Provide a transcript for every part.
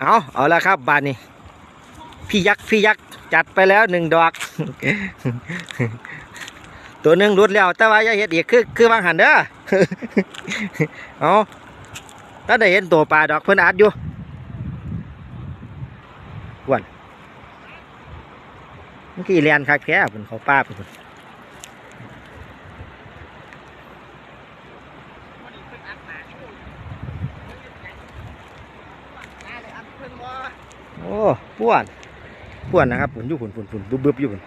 เอาเอาละครับบานนี้ พี่ยักษ์พี่ยักษ์จัดไปแล้วหนึ่งดอก ตัวหนึ่งรุดแล้ว แต่ว่าอย่าเห็ดอีกคือคือบางหันเด้อเอาถ้าได้เห็นตัวปลาดอกเพิ่นอัดอยู่กวนเมื่อกี้เรียนคักแท้เพิ่นเขาป้าเพิ่น โอ้ป้วนป้วนนะครับปุ่นอยู่ปุ่นปุ่นปุ่นบึบบึบอยู่ปุ่น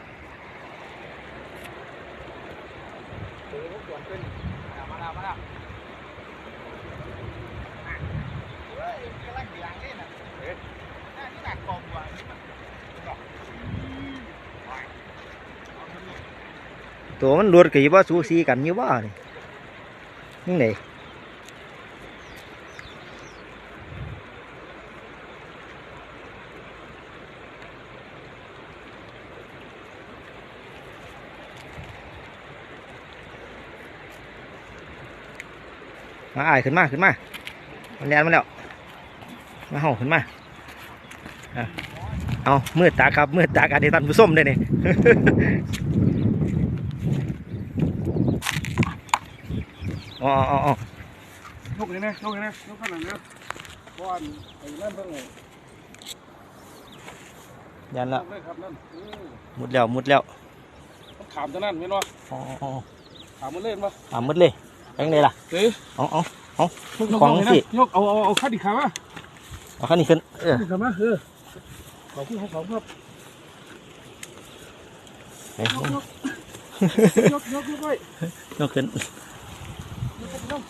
ตัวมันรวดกี่ว่าสูสีกันยี่ว่านี่นี่ไหน มาอายขึ้นมาขึ้นมามันแลนมาแล้ว มาเห่าขึ้นมาอะเอามืดตาครับมืดตาการที่ท่านผู้ชมได้นี่อ๋ออ๋ออ๋อยกเลยนะยกเลยนะยกขนาดนี้ก้อนไอ้นั่นเพิ่งเลยยันยละกเลยครับนั่นเออมุดแล้วมุดแล้วต้องถามเท่านั้นไม่รออ๋ออ๋อถามมันเล่นปะถามมุดเลยไป ยังไงล่ะเฮ้ยเอาเอาเอายกของเลยสินะยกเอาเอาเอาข้าดิขามาเอาข้างนี้ขึ้นเออดิขามาเออขอบคุณครับขอบคุณครับไปยกยกยกยกไว้ยกขึ้นยกยก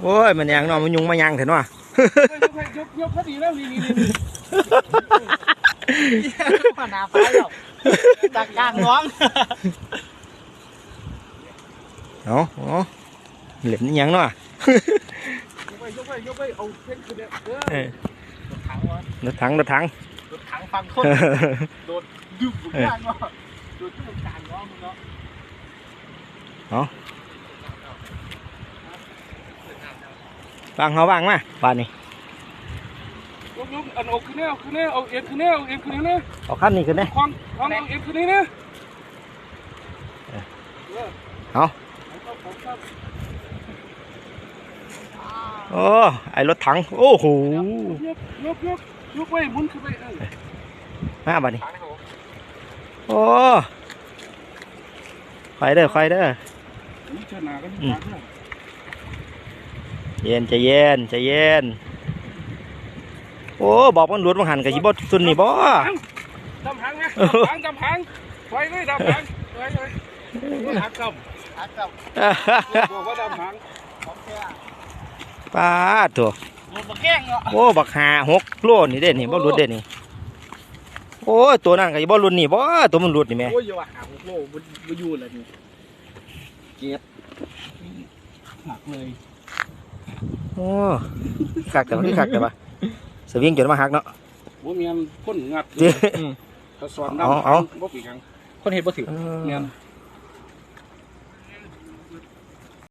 โอ้ยมันยังนอนมันยุงมายังเถอะเนาะยกยกยกข้าดีแล้วนี่นี่นี่ปานาฟ้าหรอกจากกลางน้องเอาเอา เหลี่ยมนี่ยังเนาะยกไว้ยกไว้ยกไว้เอาเส้นขึ้นเนี่ยเออเออถังวะรถถังรถถังรถถังฟังคนโดนดึงกลางเนาะโดนทุกกลางน้องมึงเนาะวางเขาวางมาบ้านนี้ยกยกอันเอาขึ้นเนี่ยเอาขึ้นเนี่ยเอาเอ็นขึ้นเนี่ยเอาเอ็นขึ้นเนี่ยเอาขั้นนี้ขึ้นเลยควางควางเอาเอ็นขึ้นเนี่ยเอา โอ้ไอรถถัง โอ้โหยกยกยกยกไว้มุนขึ้นไปเออมาบานี้ โอ้ไฟเด้อไฟเด้อเย็นใจเย็นใจเย็น โอ้ บอกมันหลุดมันหันกับยีบอสุนนี่บ่ดำหางไงดำหางดำหางไว้เลยดำหางไว้เลยหักกถังกับำบอกว่าดำหางของแท้ ป้าดตัวรถมาแกล้งเนาะโอ้บักหาหกโลนี่เด่นนี่บ่หลุดเด่นนี่โอ้ยตัวนั้นกับยีบอลุนนี่บ่ตัวมันหลุดนี่แม่โอ้ยอย่าว่าหาโอ้โหมันมันอยู่เลยนี่เจ็บหักเลยโอ้คักแต่ว่าคือคักแต่ว่าสวิงจนมาหักเนาะว่ามีคนงัดเจ้ถ้าสอนเอาเอาบ่ปีกังคนเห็นบ่ถือเออเมียน